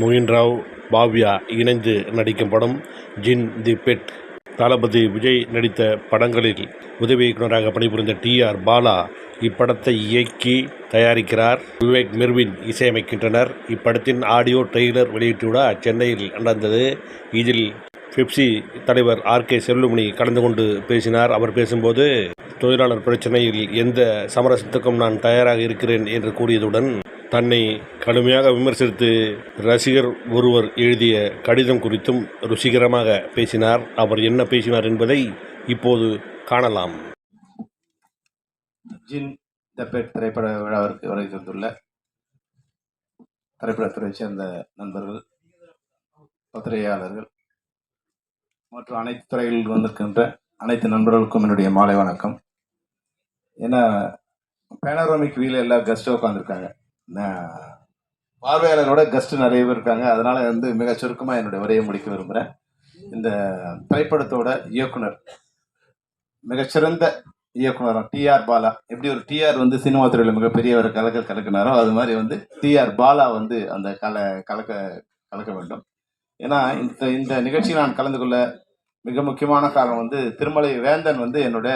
மோகின் ராவ் பாவ்யா இணைந்து நடிக்கும் படம் ஜின் தி பெட். தளபதி விஜய் நடித்த படங்களில் உதவி இயக்குநராக பணிபுரிந்த டி ஆர் பாலா இப்படத்தை இயக்கி தயாரிக்கிறார். விவேக் மெர்வின் இசையமைக்கின்றனர். இப்படத்தின் ஆடியோ ட்ரெய்லர் வெளியிட்டுவிட சென்னையில் நடந்தது. இதில் பிப்சி தலைவர் ஆர் கே செல்லுமணி கலந்து கொண்டு பேசினார். அவர் பேசும்போது தொழிலாளர் பிரச்சனையில் எந்த சமரசத்துக்கும் நான் தயாராக இருக்கிறேன் என்று கூறியதுடன் தன்னை கடுமையாக விமர்சித்து ரசிகர் ஒருவர் எழுதிய கடிதம் குறித்தும் ருசிகரமாக பேசினார். அவர் என்ன பேசினார் என்பதை இப்போது காணலாம். ஜின் த பெட் திரைப்பட விழாவிற்கு வருகை தந்துள்ள திரைப்படத்துறையைச் சேர்ந்த நண்பர்கள் பத்திரிகையாளர்கள் மற்றும் அனைத்து துறைகளில் வந்திருக்கின்ற அனைத்து நண்பர்களுக்கும் என்னுடைய மாலை வணக்கம். ஏன்னா பேனரோமிக் வீல எல்லா கெஸ்ட்டாக உட்காந்துருக்காங்க பார்வையாளரோட கெஸ்ட் நிறைய பேர் இருக்காங்க. அதனால வந்து மிக சுருக்கமாக என்னுடைய உரையை முடிக்க விரும்புகிறேன் இந்த திரைப்படத்தோட இயக்குனர் மிகச்சிறந்த இயக்குனர் டிஆர் பாலா. எப்படி ஒரு டிஆர் வந்து சினிமா துறையில் மிகப்பெரிய ஒரு கலக்க கலக்கினாரோ அது மாதிரி வந்து டிஆர் பாலா வந்து அந்த கல கலக்க கலக்க வேண்டும். ஏன்னா இந்த இந்த நிகழ்ச்சியில் நான் கலந்து கொள்ள மிக முக்கியமான காரணம் வந்து திருமலை வேந்தன் வந்து என்னோட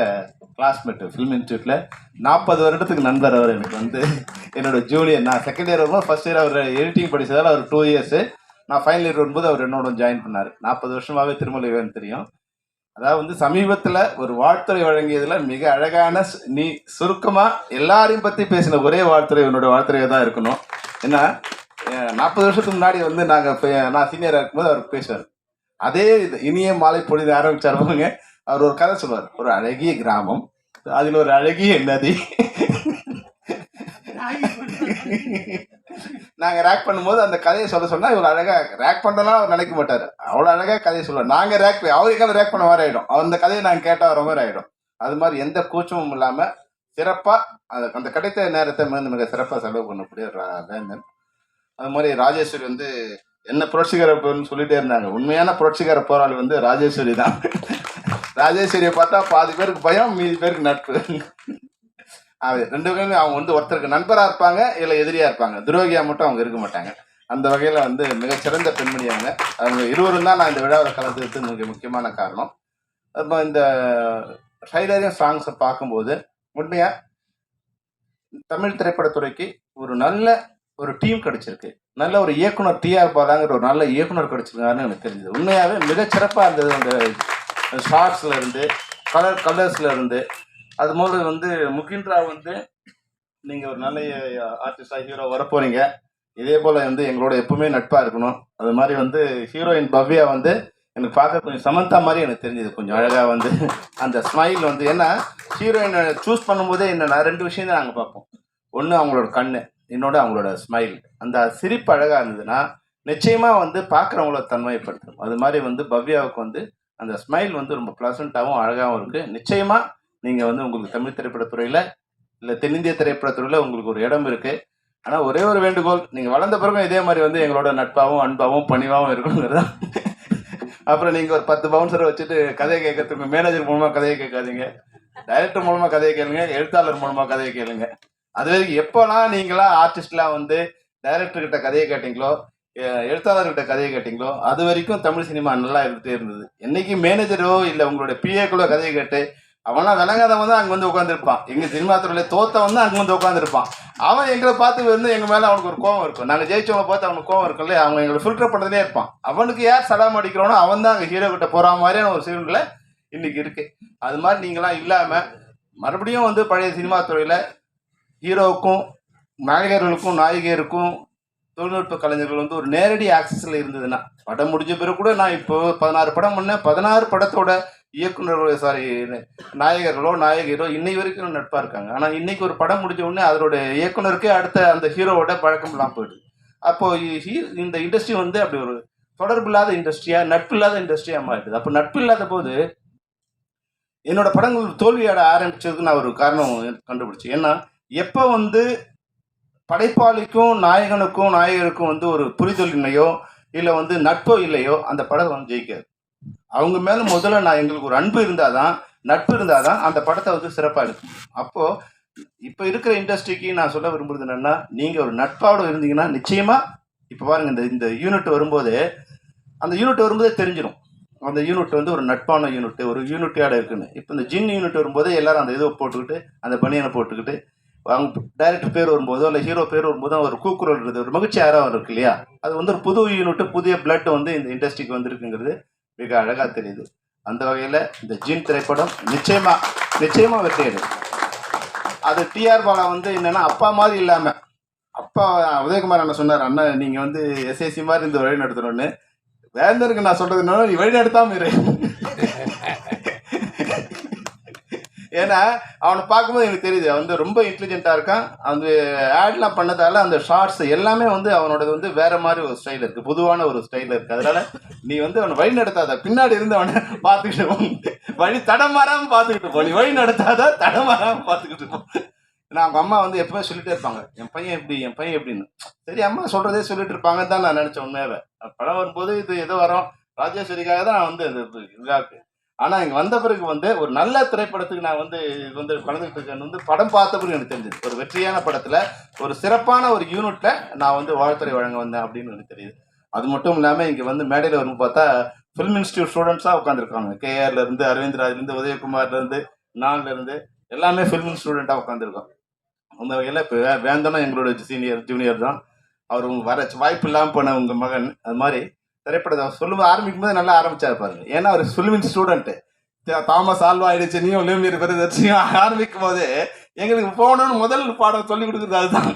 கிளாஸ்மேட் ஃபிலிம் இன்ஸ்டியூட்டில் நாற்பது வருடத்துக்கு நண்பர் அவர் எனக்கு வந்து. என்னோட ஜூனியர் நான் செகண்ட் இயர் வரும்போது ஃபர்ஸ்ட் இயர் அவர் எடிட்டிங் படித்ததால் அவர் டூ இயர்ஸு நான் ஃபைனல் இயர் வரும்போது அவர் என்னோட ஜாயின் பண்ணார். நாற்பது வருஷமாகவே திருமலை வேந்தன் தெரியும். அதாவது வந்து சமீபத்தில் ஒரு வாழ்த்துறை வழங்கியதில் மிக அழகான நீ சுருக்கமாக எல்லாரையும் பற்றி பேசின ஒரே வாழ்த்துறை என்னோடய வாழ்த்துறையாக தான் இருக்கணும். ஏன்னா நாற்பது வருஷத்துக்கு முன்னாடி வந்து நாங்கள் நான் சீனியராக இருக்கும்போது அவர் பேசுவார். அதே இது இனிய மாலை பொழுது ஆரம்பிச்சாருங்க அவர் ஒரு கதை சொல்லுவார் ஒரு அழகிய கிராமம். அதில் ஒரு அழகிய நதி. நாங்க ரேக் பண்ணும்போது அந்த கதையை சொல்ல சொன்னா இவர் அழகா ரேக் பண்ணலாம் அவர் நினைக்க மாட்டாரு. அவ்வளவு அழகா கதையை சொல்லுவார். நாங்க ரேக் அவருக்கான ரேக் பண்ண மாதிரி ஆயிடும். அந்த கதையை நாங்க கேட்டா வர மாதிரி ஆயிடும். அது மாதிரி எந்த கூச்சமும் இல்லாம சிறப்பா அந்த அந்த கிடைத்த நேரத்தை மிக சிறப்பா செலவு பண்ணக்கூடிய வேந்தன் அது மாதிரி ராஜேஸ்வரி வந்து என்ன புரட்சிகர சொல்லிட்டே இருந்தாங்க. உண்மையான புரட்சிகர போராளி வந்து ராஜேஸ்வரி தான். ராஜேஸ்வரியை பார்த்தா பாதி பேருக்கு பயம் மீதி பேருக்கு நட்பு. அது ரெண்டு பேருமே அவங்க வந்து ஒருத்தருக்கு நண்பராக இருப்பாங்க இல்லை எதிரியா இருப்பாங்க. துரோகியா மட்டும் அவங்க இருக்க மாட்டாங்க. அந்த வகையில் வந்து மிகச்சிறந்த பெண்மணி அவங்க அவங்க இருவரும் தான் நான் இந்த விழாவில் கலந்துக்கிறது மிக முக்கியமான காரணம். அப்போ இந்த ட்ரைலரையும் சாங்ஸை பார்க்கும்போது உண்மையாக தமிழ் திரைப்படத்துறைக்கு ஒரு நல்ல ஒரு டீம் கிடைச்சிருக்கு. நல்ல ஒரு இயக்குனர் டிஆர் பாலாங்கிற ஒரு நல்ல இயக்குனர் கிடைச்சிருக்காருன்னு எனக்கு தெரிஞ்சது. உண்மையாகவே மிகச்சிறப்பாக இருந்தது அந்த ஷார்ட்ஸில் இருந்து கலர் கலர்ஸில் இருந்து அது போல வந்து முகின்ரா வந்து நீங்கள் ஒரு நல்ல ஆர்டிஸ்டாக ஹீரோ வரப்போறீங்க. இதே போல் வந்து எங்களோட எப்பவுமே நட்பாக இருக்கணும். அது மாதிரி வந்து ஹீரோயின் பவ்யா வந்து எனக்கு பார்க்க கொஞ்சம் சமந்தா மாதிரி எனக்கு தெரிஞ்சது. கொஞ்சம் அழகாக வந்து அந்த ஸ்மைல் வந்து. ஏன்னா ஹீரோயினை சூஸ் பண்ணும்போதே என்ன ரெண்டு விஷயம் தான் நாங்கள் பார்ப்போம். ஒன்று அவங்களோட கண்ணு. இன்னொன்று அவங்களோட ஸ்மைல் அந்த சிரிப்பு அழகாக இருந்ததுன்னா நிச்சயமாக வந்து பார்க்குறவங்கள தன்மைப்படுத்தும் அது மாதிரி வந்து பவ்யாவுக்கு வந்து அந்த ஸ்மைல் வந்து ரொம்ப ப்ளசண்ட்டாகவும் அழகாகவும் இருக்குது நிச்சயமாக நீங்கள் வந்து உங்களுக்கு தமிழ் திரைப்படத்துறையில் இல்லை தென்னிந்திய திரைப்படத்துறையில் உங்களுக்கு ஒரு இடம் இருக்குது ஆனால் ஒரே ஒரு வேண்டுகோள் நீங்கள் வளர்ந்த பிறகும் இதே மாதிரி வந்து எங்களோட நட்பாகவும் அன்பாகவும் பணிவாகவும் இருக்கணுங்கிறது அப்புறம் நீங்கள் ஒரு பத்து பவுன்சரை வச்சுட்டு கதையை கேட்கறதுக்கு மேனேஜர் மூலமாக கதையை கேட்காதீங்க. டைரக்டர் மூலமாக கதையை கேளுங்க எழுத்தாளர் மூலமாக கதையை கேளுங்க. அது வரைக்கும் எப்போலாம் நீங்களாம் ஆர்டிஸ்ட்லாம் வந்து டைரக்டர் கிட்ட கதையை கேட்டீங்களோ எழுத்தாளர்கிட்ட கதையை கேட்டீங்களோ அது வரைக்கும் தமிழ் சினிமா நல்லா இருந்துட்டே இருந்தது. என்னைக்கு மேனேஜரோ இல்லை உங்களுடைய பிஏக்களோ கதையை கேட்டு அவனா விளங்காதவன் தான் அங்கே வந்து உட்காந்துருப்பான் எங்கள் சினிமா துறையில தோத்தவன் தான் அங்கே வந்து உட்காந்துருப்பான் அவன் எங்களை பார்த்து வந்து எங்கள் மேலே அவனுக்கு ஒரு கோவம் இருக்கும். நாங்கள் ஜெயிச்சவங்க பார்த்து அவனுக்கு கோவம் இருக்கும்ல அவன் எங்களை ஃபில்டர் பண்றதுலே இருப்பான். அவனுக்கு யார் சலாம் அடிக்கிறானோ அவன் தான் அங்கே ஹீரோ கிட்ட போகிற மாதிரியான ஒரு சூழ்நிலை இன்னைக்கு இருக்கு. அது மாதிரி நீங்களாம் இல்லாமல் மறுபடியும் வந்து பழைய சினிமா துறையில ஹீரோவுக்கும் நாயகர்களுக்கும் நாயகியருக்கும் தொழில்நுட்ப கலைஞர்கள் வந்து ஒரு நேரடி ஆக்சஸில் இருந்ததுன்னா படம் முடிஞ்ச பிறகு கூட நான் இப்போ பதினாறு படம் பண்ணேன். பதினாறு படத்தோட இயக்குனர் சாரி நாயகர்களோ நாயகியரோ இன்னை வரைக்கும் நட்பாக இருக்காங்க. ஆனால் இன்னைக்கு ஒரு படம் முடிஞ்ச உடனே அதோட இயக்குனருக்கு அடுத்த அந்த ஹீரோவோட பழக்கம் இல்லாமல் போயிடுது. அப்போ ஹீ- இந்த இண்டஸ்ட்ரி வந்து அப்படி ஒரு தொடர்பு இல்லாத இண்டஸ்ட்ரியா நட்பு இல்லாத இண்டஸ்ட்ரியா மாறிடுது. அப்போ நட்பு இல்லாத போது என்னோட படங்கள் தோல்வியாட ஆரம்பிச்சதுக்கு நான் ஒரு காரணம் கண்டுபிடிச்சேன். ஏன்னா எப்போ வந்து படைப்பாளிக்கும் நாயகனுக்கும் நாயகருக்கும் வந்து ஒரு புரிதலின்மையோ இல்லையோ இல்லை வந்து நட்போ இல்லையோ அந்த படம் வந்து ஜெயிக்காது. அவங்க மேலே முதல்ல நான் எங்களுக்கு ஒரு அன்பு இருந்தால் தான் நட்பு இருந்தால் தான் அந்த படத்தை வந்து சிறப்பாக இருக்கும் அப்போது இப்போ இருக்கிற இண்டஸ்ட்ரிக்கு நான் சொல்ல விரும்புறது என்னென்னா நீங்கள் ஒரு நட்பாவோட இருந்தீங்கன்னா நிச்சயமாக இப்போ பாருங்கள் இந்த இந்த யூனிட் வரும்போது அந்த யூனிட் வரும்போதே தெரிஞ்சிடும் அந்த யூனிட் வந்து ஒரு நட்பான யூனிட் ஒரு யூனிட்டியோட இருக்குன்னு. இப்போ இந்த ஜின் யூனிட் வரும்போதே எல்லாரும் அந்த இதை போட்டுக்கிட்டு அந்த பனியனை போட்டுக்கிட்டு அவங்க டைரக்டர் பேர் வரும்போதோ இல்லை ஹீரோ பேர் வரும்போதோ ஒரு கூக்குரல் இருக்குது ஒரு மகிழ்ச்சி ஆரம் இருக்கு இல்லையா? அது வந்து ஒரு புது யூனிட் புதிய பிளட் வந்து இந்த இண்டஸ்ட்ரிக்கு வந்திருக்குங்கிறது மிக அழகாக தெரியுது. அந்த வகையில் இந்த ஜீன் திரைப்படம் நிச்சயமாக நிச்சயமாக வெற்றி அது டிஆர் பாலா வந்து என்னென்னா அப்பா மாதிரி இல்லாமல் அப்பா உதயகுமார் அண்ணன் சொன்னார் அண்ணன் நீங்கள் வந்து எஸ்எஸ்சி மாதிரி இந்த வழி நடத்தணும்னு. வேந்தருக்கு நான் சொல்கிறது என்னன்னா நீ வழி நடத்தாமல் இரு. ஏன்னா அவனை பார்க்கும்போது எனக்கு தெரியுது அவன் வந்து ரொம்ப இன்டெலிஜென்ட்டாக இருக்கான். அந்த ஆட்லாம் பண்ணதால அந்த ஷார்ட்ஸ் எல்லாமே வந்து அவனோடது வந்து வேற மாதிரி ஒரு ஸ்டைல் இருக்கு. பொதுவான ஒரு ஸ்டைல் இருக்கு. அதனால நீ வந்து அவனை வழி நடத்தாத. பின்னாடி இருந்து அவனை பார்த்துக்கிட்டு வழி தடமாறாம பார்த்துக்கிட்டு போ. நீ வழி நடத்தாத தடமாறாம பார்த்துக்கிட்டு போ. நான் அவங்க அம்மா வந்து எப்பவுமே சொல்லிட்டே இருப்பாங்க. என் பையன் எப்படி? என் பையன் எப்படின்னு. சரி அம்மா சொல்றதே சொல்லிட்டு இருப்பாங்க தான் நான் நினைச்சேன் உண்மையாவே. படம் வரும்போது இது ஏதோ வரும். ராஜேஸ்வரிக்காக தான் நான் வந்து இது இதாக்கு ஆனா இங்க வந்த பிறகு வந்து ஒரு நல்ல திரைப்படத்துக்கு நான் வந்து இது வந்து கலந்துக்கிட்டு இருக்கேன்னு வந்து படம் பார்த்த பிறகு எனக்கு தெரிஞ்சது. ஒரு வெற்றியான படத்துல ஒரு சிறப்பான ஒரு யூனிட்ல நான் வந்து வாழ்த்துறை வழங்க வந்தேன் அப்படின்னு எனக்கு தெரியுது. அது மட்டும் இல்லாம இங்க வந்து மேடையில வரும் பார்த்தா ஃபிலிம் இன்ஸ்டியூட் ஸ்டூடெண்ட்ஸா உட்காந்துருக்காங்க கேஆர்ல இருந்து உதயகுமார்லேருந்து ராஜ்ல இருந்து உதயகுமார்ல இருந்து நான்ல இருந்து எல்லாமே ஃபிலிம் ஸ்டூடெண்டா உட்காந்துருக்கோம் அந்த வகையில் இப்போ வேந்தனா எங்களோட சீனியர் ஜூனியர் தான். அவர் வர வாய்ப்பு இல்லாமல் போன உங்க மகன் அது மாதிரி திரைப்படத்தை சொல்லுவ ஆரம்பிக்கும் போது நல்லா ஆரம்பிச்சார் பாருங்க. ஏன்னா அவர் ஃபிலிமின் ஸ்டூடெண்ட் தாமஸ் ஆல்வா ஆயிடுச்சு நீயும் லிமியர் பெருதர்ச்சியும் ஆரம்பிக்கும் போது எங்களுக்கு போகணும்னு முதல் பாடம் சொல்லி கொடுக்குறது அதுதான்.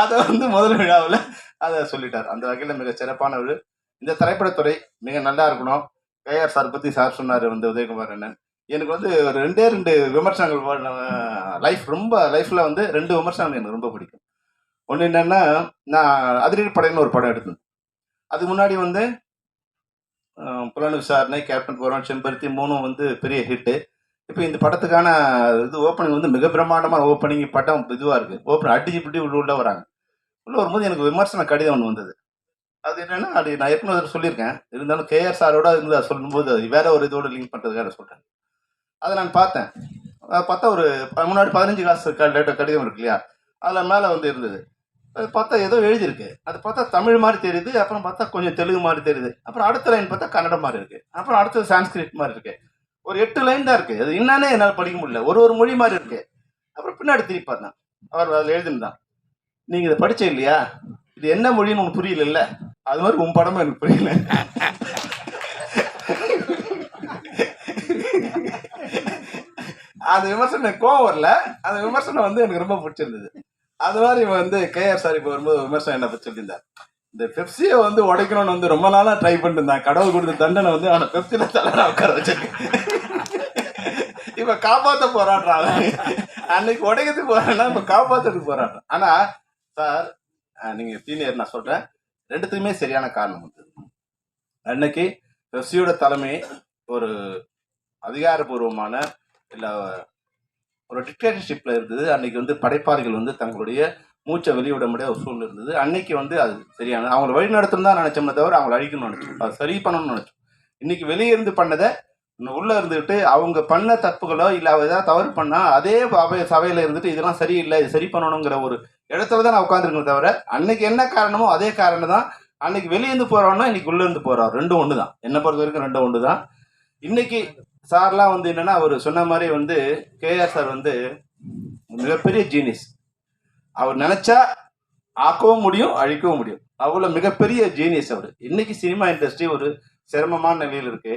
அதை வந்து முதல் விழாவில் அதை சொல்லிட்டார். அந்த வகையில் மிக சிறப்பானவர் இந்த திரைப்படத்துறை மிக நல்லா இருக்கணும். கேஆர் சார் பற்றி சார் சொன்னார் வந்து உதயகுமார் அண்ணன். எனக்கு வந்து ஒரு ரெண்டே ரெண்டு விமர்சனங்கள் லைஃப் ரொம்ப லைஃப்பில் வந்து ரெண்டு விமர்சனங்கள் எனக்கு ரொம்ப பிடிக்கும். ஒன்று என்னென்னா நான் அதிரடி படையன்னு ஒரு படம் எடுத்தேன். அதுக்கு முன்னாடி வந்து புலன் விசாரணை கேப்டன் போகிறோம் செம்பருத்தி மூணும் வந்து பெரிய ஹிட்டு இப்போ இந்த படத்துக்கான இது ஓப்பனிங் வந்து மிக பிரம்மாண்டமான ஓப்பனிங் படம் இதுவாக இருக்குது ஓப்பன் அடிச்சு பிடி உள்ள உள்ள வராங்க. உள்ளே வரும்போது எனக்கு விமர்சன கடிதம் ஒன்று வந்தது. அது என்னென்னா அது நான் ஏற்கனவே சொல்லியிருக்கேன். இருந்தாலும் கேஆர் சாரோட இருந்து அதை சொல்லும்போது அது வேற ஒரு இதோட லிங்க் பண்ணுறதுக்காக சொல்கிறேன் அதை நான் பார்த்தேன். பார்த்தா ஒரு ப- முன்னாடி பதினஞ்சு காசு க- கடிதம் இருக்கு இல்லையா? அதில் மேலே வந்து இருந்தது. அது பார்த்தா ஏதோ எழுதியிருக்கு. அது பார்த்தா தமிழ் மாதிரி தெரியுது அப்புறம் பார்த்தா கொஞ்சம் தெலுங்கு மாதிரி தெரியுது. அப்புறம் அடுத்த லைன் பார்த்தா கன்னடம் மாதிரி இருக்கு. அப்புறம் அடுத்தது சான்ஸ்கிரிட் மாதிரி இருக்கு. ஒரு எட்டு லைன் தான் இருக்கு. அது என்னன்னே என்னால் படிக்க முடியல. ஒரு ஒரு மொழி மாதிரி இருக்கு. அப்புறம் பின்னாடி திருப்பி பார்த்தேன். அவர் அதில் எழுதிருந்தான் நீங்க இதை படிச்ச இல்லையா? இது என்ன மொழின்னு உனக்கு புரியல அது மாதிரி உன் படமும் எனக்கு புரியல. அந்த விமர்சனம் கோவம் வரல. அந்த விமர்சனம் வந்து எனக்கு ரொம்ப பிடிச்சிருந்தது. அது மாதிரி இவன் வந்து கேஆர் சார் இப்போ வரும்போது விமர்சனம் என்ன பத்தி சொல்லியிருந்தார். இந்த பெப்சியை வந்து உடைக்கணும்னு வந்து ரொம்ப நாளா ட்ரை பண்ணிட்டு இருந்தான் கடவுள் கொடுத்த தண்டனை வந்து அவனை பெப்சில தலை உட்கார வச்சிருக்கு இப்ப காப்பாத்த போராடுறான் அன்னைக்கு உடைக்கிறதுக்கு போறான்னா இப்ப காப்பாத்துறதுக்கு போராடுறான் ஆனா சார் நீங்கள் நீங்க சீனியர் நான் சொல்றேன். ரெண்டுத்துக்குமே சரியான காரணம் வந்து அன்னைக்கு பெப்சியோட தலைமை ஒரு அதிகாரபூர்வமான இல்ல ஒரு டிக்டேட்டர்ஷிப்பில் இருந்தது. அன்னைக்கு வந்து படைப்பாளிகள் வந்து தங்களுடைய மூச்சை வெளியிட முடியாத ஒரு சூழ்நிலை இருந்தது. அன்னைக்கு வந்து அது சரியான அவங்களை வழி நடத்தணும் தான் நினைச்சோமே தவிர அவங்களை அழிக்கணும்னு நினைச்சோம். அது சரி பண்ணணும்னு நினைச்சோம். இன்னைக்கு வெளியே இருந்து பண்ணதை உள்ளே உள்ள இருந்துட்டு அவங்க பண்ண தப்புகளோ இல்லை அவ ஏதாவது தவறு பண்ணால் அதே அவை சபையில் இருந்துட்டு இதெல்லாம் சரியில்லை இது சரி பண்ணணுங்கிற ஒரு இடத்துல தான் நான் உட்காந்துருக்கேன் தவிர அன்னைக்கு என்ன காரணமோ அதே காரணம் தான் அன்னைக்கு வெளியே இருந்து இன்னைக்கு உள்ளேருந்து இருந்து ரெண்டும் ஒன்று தான் என்னை பொறுத்த வரைக்கும் ரெண்டும் ஒன்று தான் இன்னைக்கு சார்லாம் வந்து என்னன்னா அவர் சொன்ன மாதிரி வந்து கேஆர் சார் வந்து மிகப்பெரிய ஜீனியஸ் அவர் நினைச்சா ஆக்கவும் முடியும் அழிக்கவும் முடியும். அவ்வளோ மிகப்பெரிய ஜீனியஸ் அவர். இன்னைக்கு சினிமா இண்டஸ்ட்ரி ஒரு சிரமமான நிலையில் இருக்கு.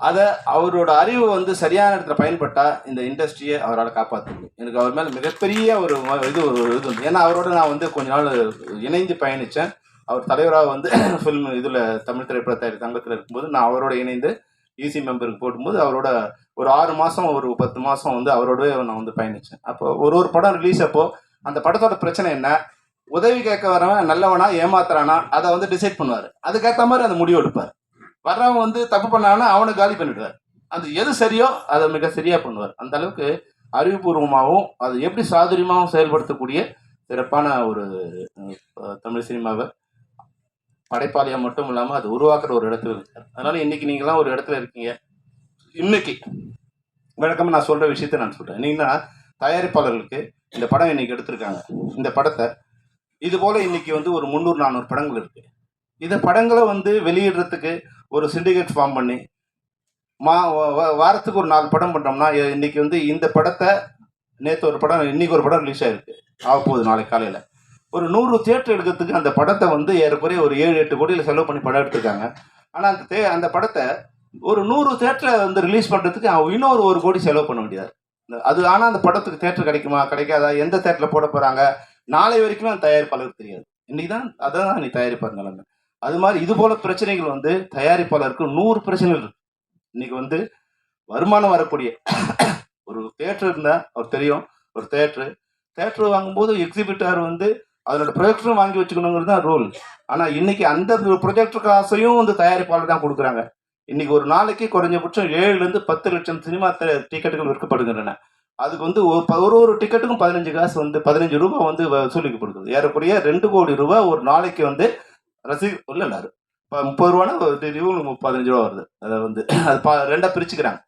அதை அவரோட அறிவு வந்து சரியான இடத்துல பயன்பட்டா இந்த இண்டஸ்ட்ரியை அவரால் காப்பாற்ற முடியும். எனக்கு அவர் மேலே மிகப்பெரிய ஒரு இது ஒரு இது ஏன்னா அவரோட நான் வந்து கொஞ்ச நாள் இணைந்து பயணித்தேன் அவர் தலைவராக வந்து ஃபில்ம் இதில் தமிழ் திரைப்பட தயாரி சங்கத்தில் இருக்கும்போது நான் அவரோட இணைந்து ஈசி மெம்பருக்கு போடும்போது அவரோட ஒரு ஆறு மாதம் ஒரு பத்து மாதம் வந்து அவரோடவே நான் வந்து பயணித்தேன் அப்போ ஒரு ஒரு படம் ரிலீஸ் அப்போ அந்த படத்தோட பிரச்சனை என்ன? உதவி கேட்க வரவன் நல்லவனா ஏமாத்துறானா அதை வந்து டிசைட் பண்ணுவார். அதுக்கேற்ற மாதிரி அந்த முடிவு எடுப்பார். வர்றவன் வந்து தப்பு பண்ணானா அவனை காலி பண்ணிடுவார். அது எது சரியோ அதை மிக சரியாக பண்ணுவார். அந்த அளவுக்கு அறிவுபூர்வமாகவும் அது எப்படி சாதுரியமாகவும் செயல்படுத்தக்கூடிய சிறப்பான ஒரு தமிழ் சினிமாவை படைப்பாளியா மட்டும் இல்லாமல் அது உருவாக்குற ஒரு இடத்துல இருக்கார் அதனால இன்னைக்கு நீங்களாம் ஒரு இடத்துல இருக்கீங்க. இன்னைக்கு. வழக்கமாக நான் சொல்ற விஷயத்த நான் சொல்றேன். என்னன்னா தயாரிப்பாளர்களுக்கு இந்த படம் இன்னைக்கு எடுத்திருக்காங்க. இந்த படத்தை இது போல இன்னைக்கு வந்து ஒரு முந்நூறு நானூறு படங்கள் இருக்கு. இந்த படங்களை வந்து வெளியிடுறதுக்கு ஒரு சிண்டிகேட் ஃபார்ம் பண்ணி மா வாரத்துக்கு ஒரு நாலு படம் பண்ணோம்னா இன்னைக்கு வந்து இந்த படத்தை நேற்று ஒரு படம் இன்னைக்கு ஒரு படம் ரிலீஸ் ஆயிருக்கு. ஆக போகுது நாளைக்கு காலையில். ஒரு நூறு தியேட்டர் எடுக்கிறதுக்கு அந்த படத்தை வந்து ஏறக்குறைய ஒரு ஏழு எட்டு கோடியில் செலவு பண்ணி படம் எடுத்திருக்காங்க. ஆனால் அந்த தே அந்த படத்தை ஒரு நூறு தேட்டரை வந்து ரிலீஸ் பண்ணுறதுக்கு அவன் இன்னொரு ஒரு கோடி செலவு பண்ண முடியாது. அது ஆனால் அந்த படத்துக்கு தேட்டர் கிடைக்குமா கிடைக்காதா எந்த தேட்டரில் போட போகிறாங்க நாளை வரைக்குமே அந்த தயாரிப்பாளருக்கு தெரியாது. இன்னைக்கு தான் அதான் நீ தயாரிப்பார் நிலைமை. அது மாதிரி இது போல பிரச்சனைகள் வந்து தயாரிப்பாளருக்கு நூறு பிரச்சனைகள் இருக்கு. இன்னைக்கு வந்து வருமானம் வரக்கூடிய ஒரு தேட்டர் இருந்தால் அவர் தெரியும் ஒரு தேட்ரு தேட்ரு வாங்கும்போது எக்ஸிபிட்டார் வந்து அதனோட ப்ரொஜெக்டரும் வாங்கி வச்சுக்கணுங்கிறது தான் ரூல் ஆனால் இன்னைக்கு அந்த ப்ரொஜெக்டர் காசையும் வந்து தயாரிப்பாளர் தான் கொடுக்குறாங்க. இன்னைக்கு ஒரு நாளைக்கு குறைஞ்சபட்சம் ஏழுலேருந்து பத்து லட்சம் சினிமா டிக்கெட்டுகள் விற்கப்படுகின்றன. அதுக்கு வந்து ஒரு ப- ஒரு ஒரு டிக்கெட்டுக்கும் பதினஞ்சு காசு வந்து பதினஞ்சு ரூபாய் வந்து வசூலிக்கப்படுகிறது ஏறக்குறைய ரெண்டு கோடி ரூபாய் ஒரு நாளைக்கு வந்து ரசி இல்லை இல்லை இப்போ முப்பது ரூபானா இவங்களுக்கு பதினஞ்சு ரூபா வருது. அதை வந்து அது பா ரெண்டாக பிரிச்சுக்கிறாங்க.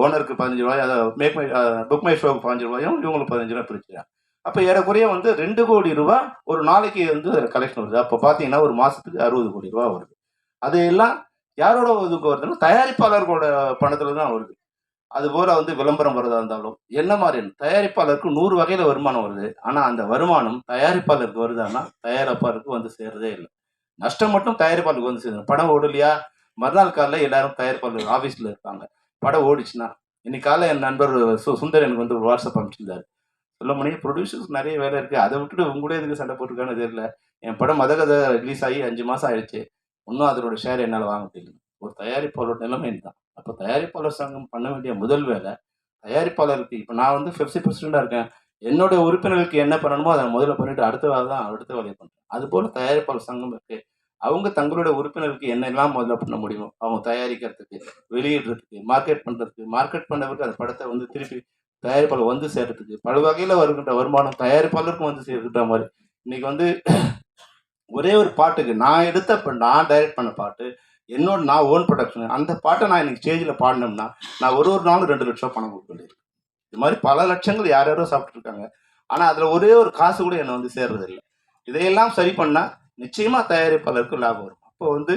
ஓனருக்கு பதினஞ்சு ரூபாய் அதை மேக் மை புக் மை ஷோக்கு பதினஞ்சு ரூபாயும் இவங்களுக்கு பதினஞ்சு ரூபாய் பிரிச்சுக்கிறாங்க. அப்போ ஏறக்குறைய வந்து ரெண்டு கோடி ரூபா ஒரு நாளைக்கு வந்து கலெக்ஷன் வருது. அப்போ பார்த்தீங்கன்னா ஒரு மாதத்துக்கு அறுபது கோடி ரூபா வருது. அது எல்லாம் யாரோட இதுக்கு வருதுன்னா தயாரிப்பாளர்களோட பணத்தில் தான் வருது அதுபோல் வந்து விளம்பரம் வரதா இருந்தாலும் என்ன மாதிரி தயாரிப்பாளருக்கு நூறு வகையில் வருமானம் வருது. ஆனால் அந்த வருமானம் தயாரிப்பாளருக்கு வருதான்னா தயாரிப்பாளருக்கு வந்து சேர்றதே இல்லை. நஷ்டம் மட்டும் தயாரிப்பாளருக்கு வந்து சேரும். படம் ஓடலையா? மறுநாள் காலையில் எல்லாரும் தயாரிப்பாளர் ஆஃபீஸில் இருப்பாங்க. படம் ஓடிச்சுன்னா இன்னைக்கு காலைல என் நண்பர் சு சுந்தர் எனக்கு வந்து ஒரு வாட்ஸ்அப் அனுப்பிச்சிருந்தாரு. சொல்ல முடியும் ப்ரொடியூசர்ஸ் நிறைய வேலை இருக்குது அதை விட்டுட்டு உங்க கூட எதுக்கு சண்டை போட்டிருக்கான்னு தெரியல. என் படம் மத கதை ரிலீஸ் ஆகி அஞ்சு மாதம் ஆயிடுச்சு. இன்னும் அதோட ஷேர் என்னால் வாங்க முடியல. ஒரு தயாரிப்பாளர் நிலைமை தான் அப்போ தயாரிப்பாளர் சங்கம் பண்ண வேண்டிய முதல் வேலை தயாரிப்பாளருக்கு. இப்போ நான் வந்து ஃபிஃப்டி பர்சன்டாக இருக்கேன். என்னோட உறுப்பினர்களுக்கு என்ன பண்ணணுமோ அதை முதல்ல பண்ணிட்டு அடுத்த வேலை தான் அடுத்த வேலையை பண்ணுறேன் அதுபோல் தயாரிப்பாளர் சங்கம் இருக்கு. அவங்க தங்களோட உறுப்பினருக்கு என்னெல்லாம் முதல்ல பண்ண முடியும் அவங்க தயாரிக்கிறதுக்கு வெளியிடுறதுக்கு மார்க்கெட் பண்ணுறதுக்கு மார்க்கெட் பண்ணவருக்கு அந்த படத்தை வந்து திருப்பி தயாரிப்பாளர் வந்து சேர்றதுக்கு பல வகையில் வருகின்ற வருமானம் தயாரிப்பாளருக்கும் வந்து சேர்க்கிற மாதிரி. இன்னைக்கு வந்து ஒரே ஒரு பாட்டுக்கு நான் எடுத்த நான் டைரக்ட் பண்ண பாட்டு என்னோட நான் ஓன் ப்ரொடக்ஷன் அந்த பாட்டை நான் இன்னைக்கு ஸ்டேஜில் பாடினோம்னா நான் ஒரு ஒரு நாளும் ரெண்டு லட்சம் பணம் கொடுக்க வேண்டியிருக்கு இது மாதிரி பல லட்சங்கள் யார் யாரோ சாப்பிட்ருக்காங்க ஆனால் அதில் ஒரே ஒரு காசு கூட என்னை வந்து சேர்றதில்லை. இதையெல்லாம் சரி பண்ணால் நிச்சயமாக தயாரிப்பாளருக்கு லாபம் வரும். அப்போ வந்து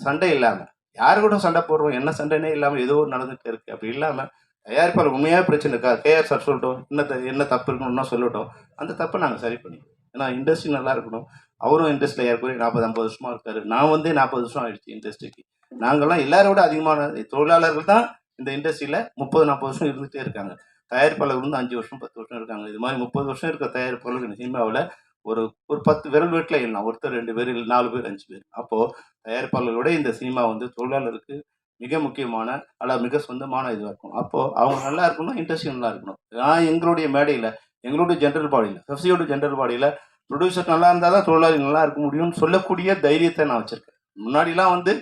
சண்டை இல்லாமல் யாரு கூட சண்டை போடுறோம் என்ன சண்டைனே இல்லாமல் ஏதோ ஒரு நடந்துகிட்டே இருக்குது அப்படி இல்லாமல் தயாரிப்பாளர் உண்மையாக பிரச்சனை இருக்கா? கேஆர் சார் சொல்லட்டும் என்ன த- என்ன தப்பு இருக்கணும்னா சொல்லட்டும். அந்த தப்பை நாங்கள் சரி பண்ணி ஏன்னா இண்டஸ்ட்ரி நல்லா இருக்கணும். அவரும் இண்டஸ்ட்ரியில் ஏற்கனவே நாற்பது ஐம்பது வருஷமாக இருக்காரு. நான் வந்து நாற்பது வருஷம் ஆயிடுச்சு இண்டஸ்ட்ரிக்கு நாங்கள்லாம் எல்லாரோட அதிகமான தொழிலாளர்கள் தான் இந்த இண்டஸ்ட்ரியில் முப்பது நாற்பது வருஷம் இருந்துகிட்டே இருக்காங்க. தயாரிப்பாளர் வந்து அஞ்சு வருஷம் பத்து வருஷம் இருக்காங்க. இது மாதிரி முப்பது வருஷம் இருக்க தயாரிப்பாளர்கள் இந்த சினிமாவில் ஒரு ஒரு பத்து விரல் வீட்டில் எல்லாம் ஒருத்தர் ரெண்டு பேர் நாலு பேர் அஞ்சு பேர். அப்போது தயாரிப்பாளர்களோட இந்த சினிமா வந்து தொழிலாளருக்கு மிக முக்கியமான அல்லது மிக சொந்தமான இதுவாக இருக்கும் அப்போது அவங்க நல்லா இருக்கணும் இண்டஸ்ட்ரி நல்லா இருக்கணும். நான் எங்களுடைய மேடையில் எங்களுடைய ஜென்ரல் பாடியில் எஃப்சியோட ஜென்ரல் பாடியில் ப்ரொடியூசர் நல்லா இருந்தால் தான் தொழிலாளி நல்லா இருக்க முடியும்னு சொல்லக்கூடிய தைரியத்தை நான் வச்சுருக்கேன். முன்னாடிலாம் வந்து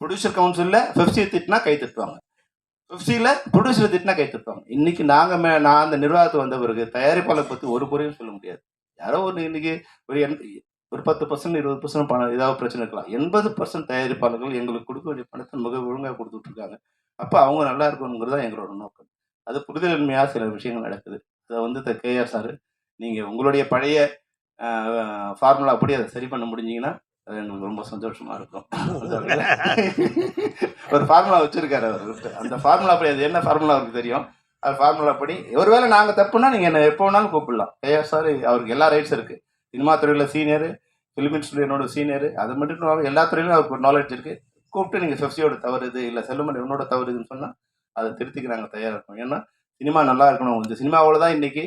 ப்ரொடியூசர் கவுன்சிலில் பெப்சியை திட்டினா கை தட்டுவாங்க. பெப்சியில் ப்ரொடியூசரை திட்டினா கை தட்டுவாங்க. இன்றைக்கி நாங்கள் மே நான் அந்த நிர்வாகத்துக்கு வந்த பிறகு தயாரிப்பாளர் பற்றி ஒரு குறையும் சொல்ல முடியாது. யாரோ ஒரு இன்றைக்கி ஒரு எண் ஒரு பத்து பர்சன்ட் இருபது பர்சன்ட் பணம் ஏதாவது பிரச்சனை இருக்கலாம். எண்பது பர்சன்ட் தயாரிப்பாளர்கள் எங்களுக்கு கொடுக்க வேண்டிய பணத்தை மிக ஒழுங்காக கொடுத்துட்ருக்காங்க. அப்போ அவங்க நல்லா இருக்கணுங்கிறது தான் எங்களோட நோக்கம். அது புரிதலின்மையாக சில விஷயங்கள் நடக்குது. அதை வந்து கேஆர் சார் நீங்கள் உங்களுடைய பழைய ஃபார்முலா அப்படி அதை சரி பண்ண முடிஞ்சிங்கன்னா அது எங்களுக்கு ரொம்ப சந்தோஷமாக இருக்கும். ஒரு ஃபார்முலா வச்சுருக்காரு அவர் அந்த ஃபார்முலா அப்படி அது என்ன ஃபார்முலா அவருக்கு தெரியும்? அது ஃபார்முலா படி ஒருவேளை நாங்கள் தப்புனா நீங்கள் என்ன எப்போ வேணாலும் கூப்பிடலாம். கேஆர் சார் அவருக்கு எல்லா ரைட்ஸும் இருக்குது சினிமா துறையில் சீனியரு ஃபிலிம் என்னோட சீனியர் அது மட்டும் எல்லா துறையிலும் அவருக்கு ஒரு நாலேஜ் இருக்கு. கூப்பிட்டு நீங்கள் ஃபெஃப்சியோட தவறு இது இல்லை செல்லுமணி உன்னோட தவறு இதுன்னு சொன்னால் அதை திருத்திக்க நாங்கள் தயாராக இருக்கோம். ஏன்னா சினிமா நல்லா இருக்கணும். இந்த சினிமாவில் தான் இன்னைக்கு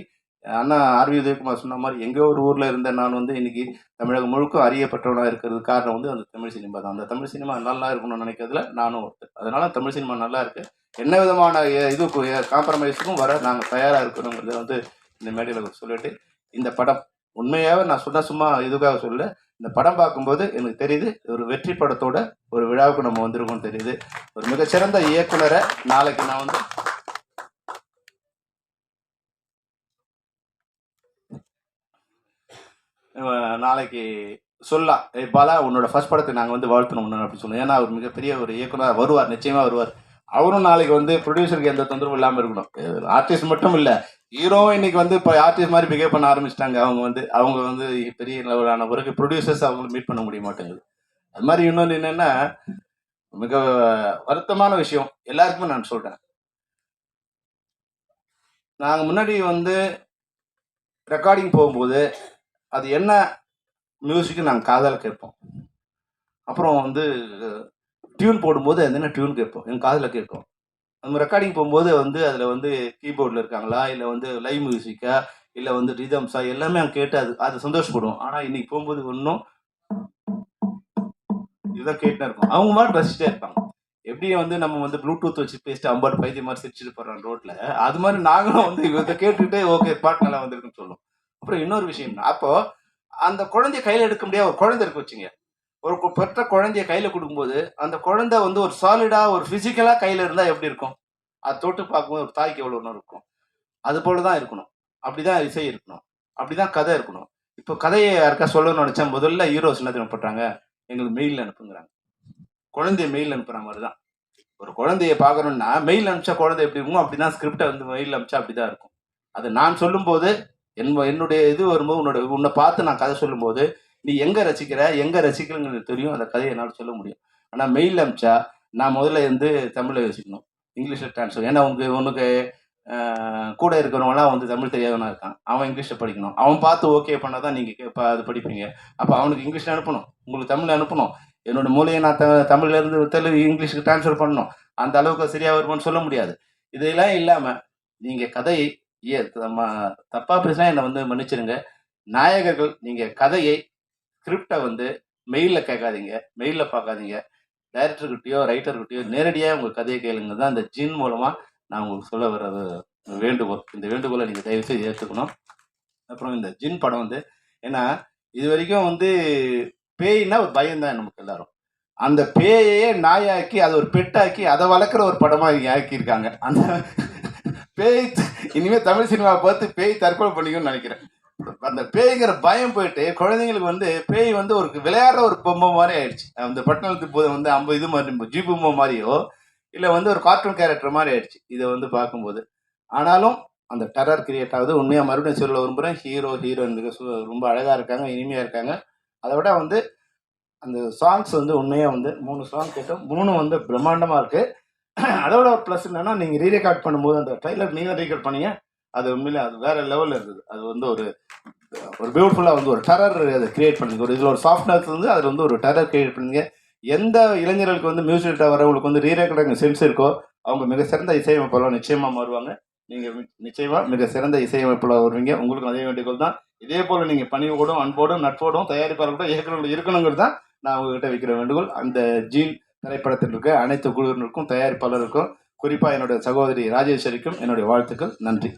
அண்ணா ஆர்வி உதயகுமார் சொன்ன மாதிரி எங்கே ஒரு ஊரில் இருந்த நான் வந்து இன்னைக்கு தமிழகம் முழுக்க அறியப்பட்டவனாக இருக்கிறது காரணம் வந்து அந்த தமிழ் சினிமா தான். அந்த தமிழ் சினிமா நல்லா இருக்கணும்னு நினைக்கிறதுல நானும் ஒருத்தர். அதனால தமிழ் சினிமா நல்லா இருக்கு. என்ன விதமான இது இதுக்கு காம்ப்ரமைஸுக்கும் வர நாங்கள் தயாராக இருக்கணுங்கிறத வந்து இந்த மேடையில் சொல்லிட்டு இந்த படம் உண்மையாகவே நான் சொன்ன சும்மா இதுக்காக சொல்ல இந்த படம் பார்க்கும்போது எனக்கு தெரியுது ஒரு வெற்றி படத்தோட ஒரு விழாவுக்கு நம்ம வந்திருக்கோம் தெரியுது. ஒரு மிகச்சிறந்த இயக்குனரை நாளைக்கு நான் வந்து நாளைக்கு சொல்லலாம். பாலா உன்னோட ஃபர்ஸ்ட் படத்தை நாங்கள் வந்து வாழ்த்தணும் அப்படின்னு சொல்லுவோம் ஏன்னா அவர் மிகப்பெரிய ஒரு இயக்குனர் வருவார் நிச்சயமாக வருவார். அவரும் நாளைக்கு வந்து ப்ரொடியூசருக்கு எந்த தொந்தரவும் இல்லாமல் இருக்கணும். ஆர்டிஸ்ட் மட்டும் இல்லை ஹீரோ இன்னைக்கு வந்து இப்போ ஆர்டிஸ்ட் மாதிரி பிஹேவ் பண்ண ஆரம்பிச்சிட்டாங்க. அவங்க வந்து அவங்க வந்து பெரிய லெவலான பிறகு ப்ரொடியூசர்ஸ் அவங்கள மீட் பண்ண முடிய மாட்டேங்குது. அது மாதிரி இன்னொன்று என்னன்னா மிக வருத்தமான விஷயம். எல்லாருக்குமே நான் சொல்றேன். நாங்கள் முன்னாடி வந்து ரெக்கார்டிங் போகும்போது அது என்ன மியூசிக் நாங்கள் காதால கேட்போம். அப்புறம் வந்து டியூன் போடும்போது அது என்ன டியூன் கேட்போம்? எங்கள் காதில் கேட்போம். நம்ம ரெக்கார்டிங் போகும்போது வந்து அதில் வந்து கீபோர்டில் இருக்காங்களா? இல்லை வந்து லைவ் மியூசிக்கா இல்லை வந்து ரிதம்ஸா எல்லாமே அவங்க கேட்டு அது அது சந்தோஷப்படுவோம். ஆனால் இன்னைக்கு போகும்போது ஒன்றும் இதுதான் கேட்டுனே இருக்கும் அவங்க மாதிரி ரசிச்சுட்டே இருப்பாங்க. எப்படி வந்து நம்ம வந்து ப்ளூடூத் வச்சு பேசிட்டு அம்பாடு பைத்திய மாதிரி சிரிச்சுட்டு போகிறோம் ரோட்டில் அது மாதிரி நாங்களும் வந்து இதை கேட்டுக்கிட்டே ஓகே பாட்டு நல்லா வந்திருக்குன்னு சொல்லுவோம். அப்புறம் இன்னொரு விஷயம் அப்போ அந்த குழந்தைய கையில் எடுக்க முடியாத ஒரு குழந்தை இருக்கு வச்சுங்க ஒரு கு- பெற்ற குழந்தைய கையில் கொடுக்கும்போது அந்த குழந்தை வந்து ஒரு சாலிடாக ஒரு ஃபிசிக்கலாக கையில் இருந்தால் எப்படி இருக்கும்? அது தொட்டு பார்க்கும்போது ஒரு தாய்க்கு எவ்வளோ ஒன்று இருக்கும்? அது போல தான் இருக்கணும். அப்படி தான் இசை இருக்கணும். அப்படி தான் கதை இருக்கணும். இப்போ கதையை யாருக்கா சொல்லணும்னு நினச்சா முதல்ல ஹீரோஸ் என்ன தெரியுமா எங்களுக்கு மெயில் அனுப்புங்கிறாங்க. குழந்தைய மெயில் அனுப்புற மாதிரி தான் ஒரு குழந்தைய பார்க்கணும்னா மெயில் அனுப்பிச்சா குழந்தை எப்படி இருக்கும் அப்படி தான் ஸ்கிரிப்டை வந்து மெயில் அனுப்பிச்சா அப்படிதான் இருக்கும். அது நான் சொல்லும்போது என் என்னுடைய இது வரும்போது உன்னோட உன்னை பார்த்து நான் கதை சொல்லும்போது நீ எங்க ரசிக்கிற? எங்க ரசிக்கிறங்கிறது தெரியும். அந்த கதையை என்னால் சொல்ல முடியும். ஆனா மெயில் அனுப்பிச்சா நான் முதல்ல இருந்து தமிழ்ல யோசிக்கணும். இங்கிலீஷ்ல ட்ரான்ஸ்ஃபர் ஏன்னா உங்க உனக்கு கூட இருக்கிறவங்களாம் வந்து தமிழ் தெரியாதவனா இருக்கான். அவன் இங்கிலீஷ்ல படிக்கணும். அவன் பார்த்து ஓகே பண்ணாதான் நீங்க கே- ப- அது படிப்பீங்க. அப்ப அவனுக்கு இங்கிலீஷ்ல அனுப்பணும். உங்களுக்கு தமிழ்ல அனுப்பணும். என்னோட மூலையை நான் த- தமிழ்ல இருந்து தெலுங்கு இங்கிலீஷுக்கு ட்ரான்ஸ்ஃபர் பண்ணணும். அந்த அளவுக்கு சரியா வருமான்னு சொல்ல முடியாது. இதெல்லாம் இல்லாம நீங்க கதையை ஏ நம்ம தப்பா பேசினா என்னை வந்து மன்னிச்சிருங்க. நாயகர்கள் நீங்க கதையை ஸ்கிரிப்டை வந்து மெயில்ல கேட்காதீங்க மெயில்ல பார்க்காதீங்க. டைரக்டர்கிட்டயோ ரைட்டர்கிட்டயோ நேரடியாக உங்கள் கதையை கேளுங்க. தான் அந்த ஜின் மூலமாக நான் உங்களுக்கு சொல்ல வர்றது வேண்டுகோள். இந்த வேண்டுகோளை நீங்கள் தயவு செய்து ஏற்றுக்கணும். அப்புறம் இந்த ஜின் படம் வந்து ஏன்னா இது வரைக்கும் வந்து பேய்னா ஒரு பயம் தான் நமக்கு எல்லாரும். அந்த பேயையே நாயாக்கி அதை ஒரு பெட்டாக்கி அதை வளர்க்குற ஒரு படமாக இங்கே ஆக்கியிருக்காங்க. அந்த பேய் இனிமேல் தமிழ் சினிமா பார்த்து பேய் தற்கொலை பண்ணிக்கணும்னு நினைக்கிறேன். அந்த பேய்ங்கிற பயம் போயிட்டு குழந்தைங்களுக்கு வந்து பேய் வந்து ஒரு விளையாடுற ஒரு பொம்மை மாதிரி ஆயிடுச்சு. அந்த பட்டணத்து போது வந்து ஐம்பது இது மாதிரி ஜி பொம்மை மாதிரியோ இல்லை வந்து ஒரு கார்ட்டூன் கேரக்டர் மாதிரி ஆயிடுச்சு இதை வந்து பார்க்கும்போது. ஆனாலும் அந்த டெரர் கிரியேட் ஆகுது. உண்மையாக மறுபடியும் சொல்ல விரும்புகிறேன் ஹீரோ ஹீரோயின் ரொம்ப அழகாக இருக்காங்க இனிமையாக இருக்காங்க. அதை விட வந்து அந்த சாங்ஸ் வந்து உண்மையாக வந்து மூணு சாங் கேட்டோம். மூணு வந்து பிரம்மாண்டமாக இருக்குது அதோட ஒரு ப்ளஸ் என்னென்னா நீங்கள் ரீ ரெக்கார்ட் பண்ணும்போது அந்த ட்ரைலர் நீங்கள் ரீரெக்கார்ட் பண்ணீங்க. அது உண்மையிலே அது வேற லெவலில் இருந்தது. அது வந்து ஒரு ஒரு பியூட்டிஃபுல்லாக வந்து ஒரு டெரர் அதை கிரியேட் பண்ணுங்க ஒரு இதில் ஒரு சாஃப்ட்னஸ் வந்து அதில் வந்து ஒரு டெரர் கிரியேட் பண்ணுங்க. எந்த இளைஞர்களுக்கு வந்து மியூசிக் வரவங்களுக்கு வந்து ரீ சென்ஸ் இருக்கோ அவங்க மிக சிறந்த இசையமைப்பாளர் நிச்சயமாக மாறுவாங்க. நீங்கள் நிச்சயமாக மிக சிறந்த இசையமைப்பாளர் வருவீங்க. உங்களுக்கும் அதே வேண்டுகோள் தான். இதே போல் நீங்கள் பணிவோடும் அன்போடும் நட்போடும் தயாரிப்பாளர்களோட இயக்குநர்கள் இருக்கணுங்கிறது தான் நான் உங்ககிட்ட வைக்கிற வேண்டுகோள். அந்த ஜீன் திரைப்படத்தில் இருக்க அனைத்து குழுவினருக்கும் தயாரிப்பாளருக்கும் குறிப்பாக என்னுடைய சகோதரி ராஜேஸ்வரிக்கும் என்னுடைய வாழ்த்துக்கள். நன்றி.